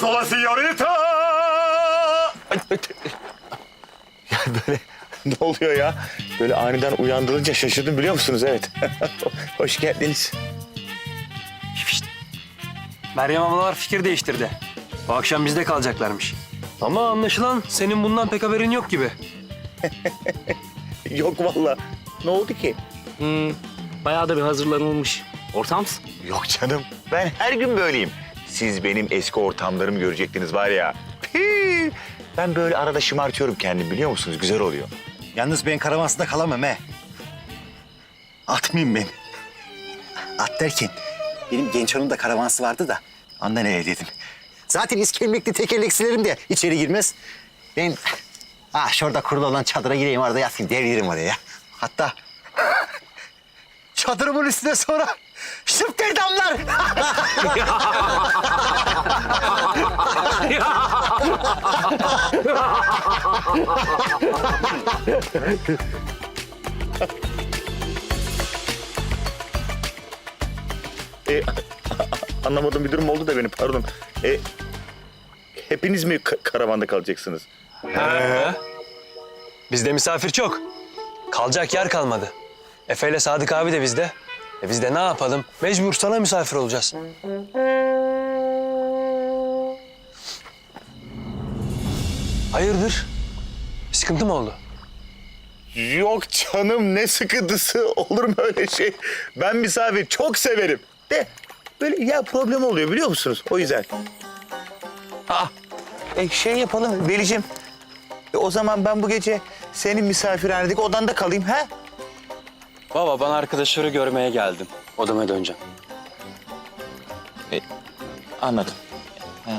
Sola signorita. ya böyle ne oluyor ya? Böyle aniden uyandırınca şaşırdım biliyor musunuz? Evet. Hoş geldiniz. Meryem ablalar fikir değiştirdi. Bu akşam bizde kalacaklarmış. Ama anlaşılan senin bundan pek haberin yok gibi. Yok vallahi. Ne oldu ki? Hmm, bayağı da bir hazırlanılmış. Ortam Yok canım. Ben her gün böyleyim. Siz benim eski ortamlarımı görecektiniz var ya. Pii! Ben böyle arada şımartıyorum kendimi biliyor musunuz? Güzel oluyor. Yalnız ben karavansında kalamam he. Atmayayım ben. At derken benim genç hanım da karavansı vardı da ondan öyle dedim. Zaten iskemlekli tekerleksilerim de içeri girmez. Ben ah şurada kurulu olan çadıra gireyim orada yatayım devririm oraya. Hatta çadırımın üstüne sonra şıp damlar. E, anlamadığım bir durum oldu da benim pardon. E, hepiniz mi ka- karavanda kalacaksınız? Bizde misafir çok. Kalacak yer kalmadı. Efe ile Sadık abi de bizde. E biz de ne yapalım? Mecbur sana misafir olacağız. Hayırdır? Sıkıntı mı oldu? Yok canım ne sıkıntısı olur mu öyle şey? Ben misafir çok severim. De böyle ya problem oluyor biliyor musunuz? O yüzden. Aa, e, şey yapalım Velicim. E, o zaman ben bu gece senin misafirhanedeki odanda kalayım ha? Baba ben arkadaşları görmeye geldim. Odama döneceğim. Anladım. Ha,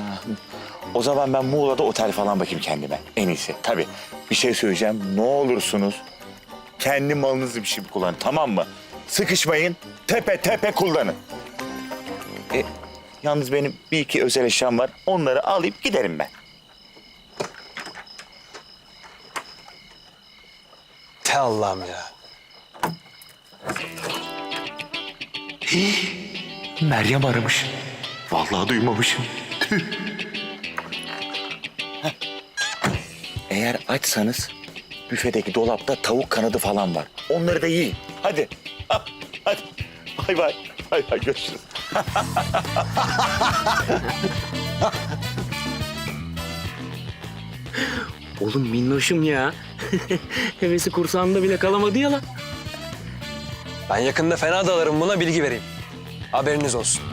O zaman ben Muğla'da otel falan bakayım kendime. En iyisi. Tabii. Bir şey söyleyeceğim. Ne olursunuz kendi malınızı bir şey kullanın. Tamam mı? Sıkışmayın. Tepe tepe kullanın. E, yalnız benim bir iki özel eşyam var. Onları alayım giderim ben. Te Allah'ım ya. Meryem aramış. Vallahi duymamışım. Tüh. Eğer açsanız büfedeki dolapta tavuk kanadı falan var. Onları da yiyin. Hadi. Ha, Hadi. Bay bay. Bay bay görüşürüz. Oğlum minnoşum ya. Hevesi kursağında bile kalamadı ya lan. Ben yakında fena dalarım buna bilgi vereyim. Haberiniz olsun.